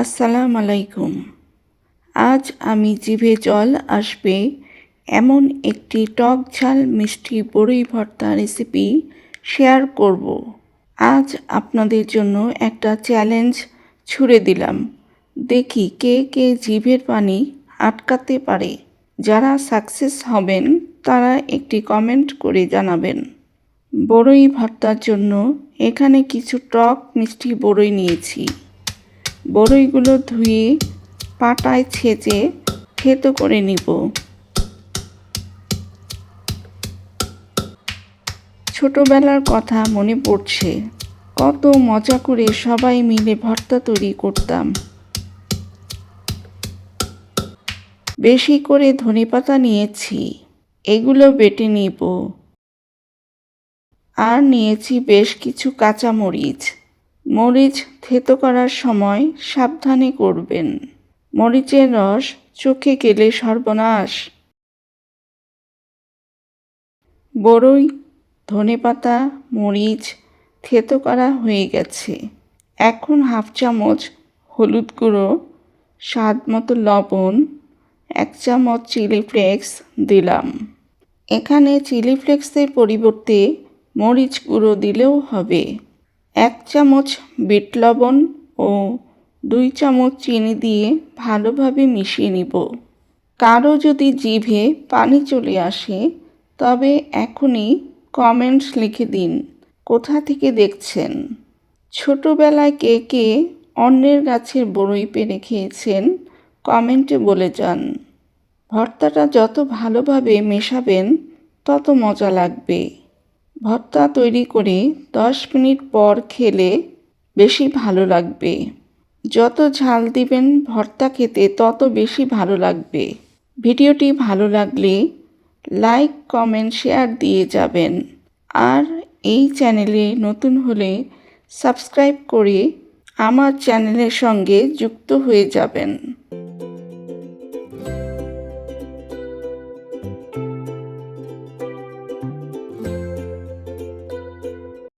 আসসালাম আলাইকুম। আজ আমি জিভে জল আসবে এমন একটি টক ঝাল মিষ্টি বড়ই ভর্তা রেসিপি শেয়ার করব। আজ আপনাদের জন্য একটা চ্যালেঞ্জ ছুড়ে দিলাম। দেখি কে কে জিভের পানি আটকাতে পারে। যারা সাকসেস হবেন, তারা একটি কমেন্ট করে জানাবেন। বড়ই ভর্তার জন্য এখানে কিছু টক মিষ্টি বড়ই নিয়েছি। বড়ইগুলো ধুয়ে পাটায় ছেঁচে থেতো করে নিব। ছোটবেলার কথা মনে পড়ছে। কত মজা করে সবাই মিলে ভর্তা তৈরি করতাম। বেশি করে ধনেপাতা নিয়েছি, এগুলো বেটে নিব। আর নিয়েছি বেশ কিছু কাঁচা মরিচ থেতো করার সময় সাবধানে করবেন। মরিচের রস চোখে গেলে সর্বনাশ। বড়ই ধনেপাতা, মরিচ থেতো করা হয়ে গেছে। এখন হাফ চামচ হলুদ গুঁড়ো, স্বাদ মতো লবণ, এক চামচ চিলি ফ্লেক্স দিলাম। এখানে চিলি ফ্লেক্সের পরিবর্তে মরিচ গুঁড়ো দিলেও হবে। এক চামচ বিট লবণ ও দুই চামচ চিনি দিয়ে ভালোভাবে মিশিয়ে নিব। কারও যদি জিভে পানি চলে আসে, তবে এখনই কমেন্টস লিখে দিন, কোথা থেকে দেখছেন? ছোটবেলায় কে কে অন্যের গাছের বড়ই পেরে খেয়েছেন, কমেন্টে বলে যান। ভর্তাটা যত ভালোভাবে মেশাবেন, তত মজা লাগবে। ভর্তা তৈরি করে দশ মিনিট পর খেলে বেশি ভালো লাগবে। যত ঝাল দিবেন ভর্তা খেতে তত বেশি ভালো লাগবে। ভিডিওটি ভালো লাগলে লাইক, কমেন্ট, শেয়ার দিয়ে যাবেন। আর এই চ্যানেলে নতুন হলে সাবস্ক্রাইব করে আমার চ্যানেলের সঙ্গে যুক্ত হয়ে যাবেন।